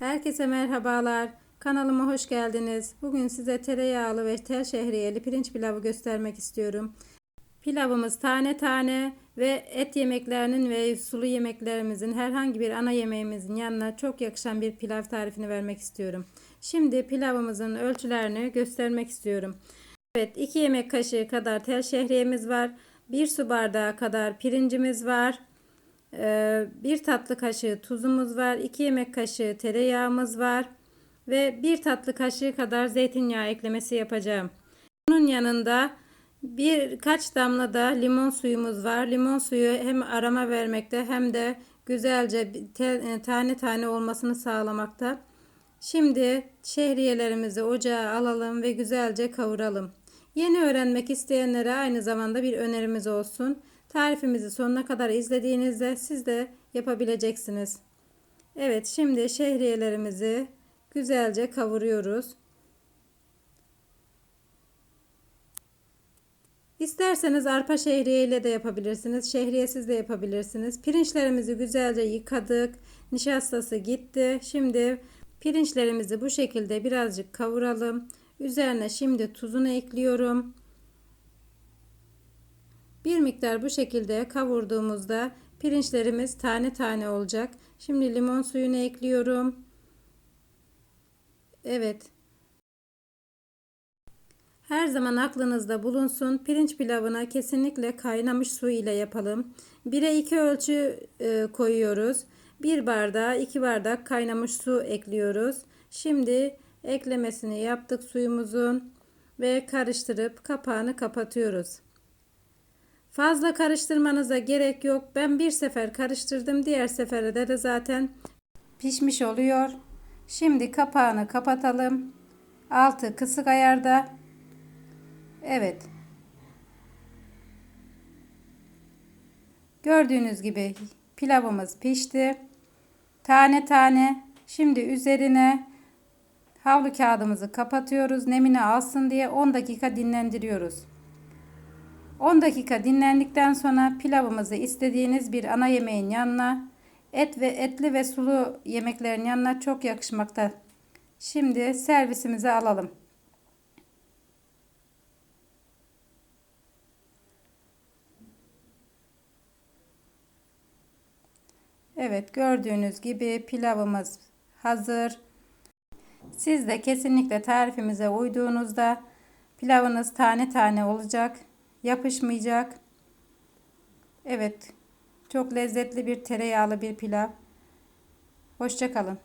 Herkese merhabalar. Kanalıma hoş geldiniz. Bugün size tereyağlı ve tel şehriyeli pirinç pilavı göstermek istiyorum. Pilavımız tane tane ve et yemeklerinin ve sulu yemeklerimizin herhangi bir ana yemeğimizin yanına çok yakışan bir pilav tarifini vermek istiyorum. Şimdi pilavımızın ölçülerini göstermek istiyorum. Evet 2 yemek kaşığı kadar tel şehriyemiz var. 1 su bardağı kadar pirincimiz var. Ee, bir tatlı kaşığı tuzumuz var. 2 yemek kaşığı tereyağımız var. Ve bir tatlı kaşığı kadar zeytinyağı eklemesi yapacağım. Bunun yanında birkaç damla da limon suyumuz var. Limon suyu hem aroma vermekte hem de güzelce e, tane tane olmasını sağlamakta. Şimdi şehriyelerimizi ocağa alalım ve güzelce kavuralım. Yeni öğrenmek isteyenlere aynı zamanda bir önerimiz olsun. Tarifimizi sonuna kadar izlediğinizde siz de yapabileceksiniz. Evet şimdi şehriyelerimizi güzelce kavuruyoruz. İsterseniz arpa şehriye ile de yapabilirsiniz. Şehriyesiz de yapabilirsiniz. Pirinçlerimizi güzelce yıkadık. Nişastası gitti. Şimdi pirinçlerimizi bu şekilde birazcık kavuralım. Üzerine şimdi tuzunu ekliyorum. Bir miktar bu şekilde kavurduğumuzda pirinçlerimiz tane tane olacak. Şimdi limon suyunu ekliyorum. Evet. Her zaman aklınızda bulunsun. Pirinç pilavına kesinlikle kaynamış su ile yapalım. 1'e 2 ölçü e, koyuyoruz. 1 bardağa 2 bardak kaynamış su ekliyoruz. Şimdi eklemesini yaptık suyumuzun ve karıştırıp kapağını kapatıyoruz. Fazla karıştırmanıza gerek yok. Ben bir sefer karıştırdım. Diğer seferde de zaten pişmiş oluyor. Şimdi kapağını kapatalım. Altı kısık ayarda. Evet. Gördüğünüz gibi pilavımız pişti. Tane tane. Şimdi üzerine havlu kağıdımızı kapatıyoruz. Nemini alsın diye 10 dakika dinlendiriyoruz. 10 dakika dinlendikten sonra pilavımızı istediğiniz bir ana yemeğin yanına et ve etli ve sulu yemeklerin yanına çok yakışmakta. Şimdi servisimize alalım. Evet gördüğünüz gibi pilavımız hazır. Siz de kesinlikle tarifimize uyduğunuzda pilavınız tane tane olacak yapışmayacak. Evet. Çok lezzetli bir tereyağlı bir pilav. Hoşçakalın.